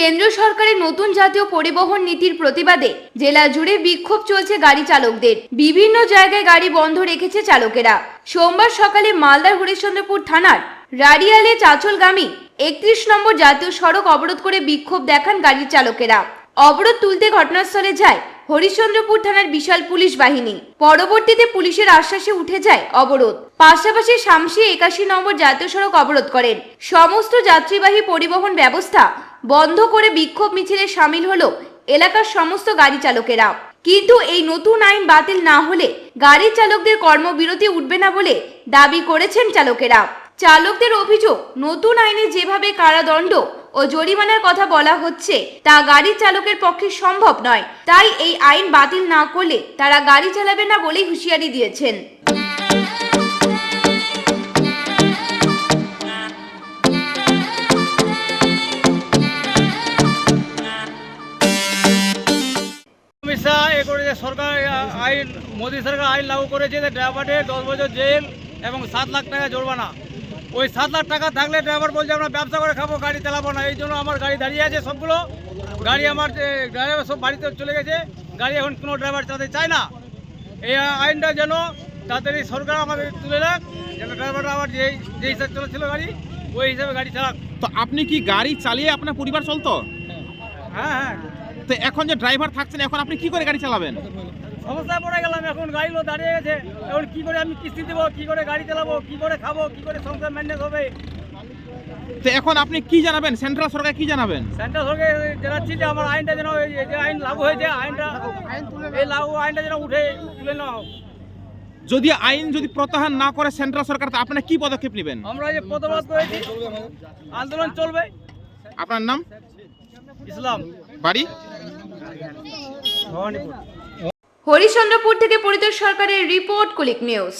কেন্দ্র সরকারের নতুন জাতীয় পরিবহন নীতির প্রতিবাদে জেলা জুড়ে বিক্ষোভ চলছে গাড়ি চালকদের। বিভিন্ন জায়গায় গাড়ি বন্ধ রেখেছে চালকেরা। সোমবার সকালে মালদার হরিশ্চন্দ্রপুর থানার রাডিয়ালে চাচলগামী একত্রিশ নম্বর জাতীয় সড়ক অবরোধ করে বিক্ষোভ দেখান গাড়ির চালকেরা। অবরোধ তুলতে ঘটনাস্থলে যায় হরিশ্চন্দ্রপুর থানার বিশাল পুলিশ বাহিনী। পরবর্তীতে পুলিশের আশ্বাসে উঠে যায় অবরোধ। পাশাপাশি শামসি একাশি নম্বর জাতীয় সড়ক অবরোধ করেন। সমস্ত যাত্রীবাহী পরিবহন ব্যবস্থা বন্ধ করে বিক্ষোভ মিছিলে সামিল হলো এলাকার সমস্ত গাড়ি চালকেরা। কিন্তু এই নতুন আইন বাতিল না হলে গাড়ি চালকদের কর্মবিরতি উঠবে না বলে দাবি করেছেন চালকেরা। চালকদের অভিযোগ, নতুন আইনে যেভাবে কারাদণ্ড ও জরিমানার কথা বলা হচ্ছে, তা গাড়ি চালকের পক্ষে সম্ভব নয়। তাই এই আইন বাতিল না করলে তারা গাড়ি চালাবে না বলেই হুঁশিয়ারি দিয়েছেন। এ সরকার আইন, মোদী সরকার আইন লাগু করেছে যে ড্রাইভারের দশ বছর জেল এবং সাত লাখ টাকা জরিমানা। ওই সাত লাখ টাকা থাকলে ড্রাইভার বলছে আমরা ব্যবসা করে খাব গাড়ি চালাবো না। এই জন্য আমার গাড়ি দাঁড়িয়ে আছে সবগুলো। গাড়ি আমার ড্রাইভার সব বাড়িতে চলে গেছে। গাড়ি এখন কোনো ড্রাইভার চালাতে চায় না। এই আইনটা যেন তাড়াতাড়ি সরকার আমাদের তুলে রাখ যেন ড্রাইভাররা আবার যে যে হিসাবে চলেছিল গাড়ি ওই হিসাবে গাড়ি চালাক। তো আপনি কি গাড়ি চালিয়ে আপনার পরিবার চলতো? হ্যাঁ হ্যাঁ। তো এখন যে ড্রাইভার থাকছেন এখন আপনি কি করে গাড়ি চালাবেন? সমস্যায় পড়ে গেলাম এখন গাড়িগুলো দাঁড়িয়ে গেছে। এখন কি করে আমি কিস্তি দেবো কি করে গাড়ি চালাবো কি করে খাব কি করে সংসার ম্যানেজ হবে? তো এখন আপনি কি জানাবেন? সেন্ট্রাল সরকার কি জানাবেন? সেন্ট্রাল সরকার জানাচ্ছি যে আমার আইনটা যেন যে আইন লাগু হয়েছে আইনটা এই লাগু আইনটা যেন উঠে তুলে নেওয়া হোক। যদি আইন যদি প্রত্যাহার না করে সেন্ট্রাল সরকার তো আপনারা কি পদক্ষেপ নেবেন? আমরা যে প্রতিবাদ করেছি আন্দোলন চলবে। আপনার নাম? ইসলাম। বাড়ি? ভবানীপুর। হরিশ্চন্দ্রপুর থেকে পরিতোষ সরকারের রিপোর্ট কুলিক নিউজ।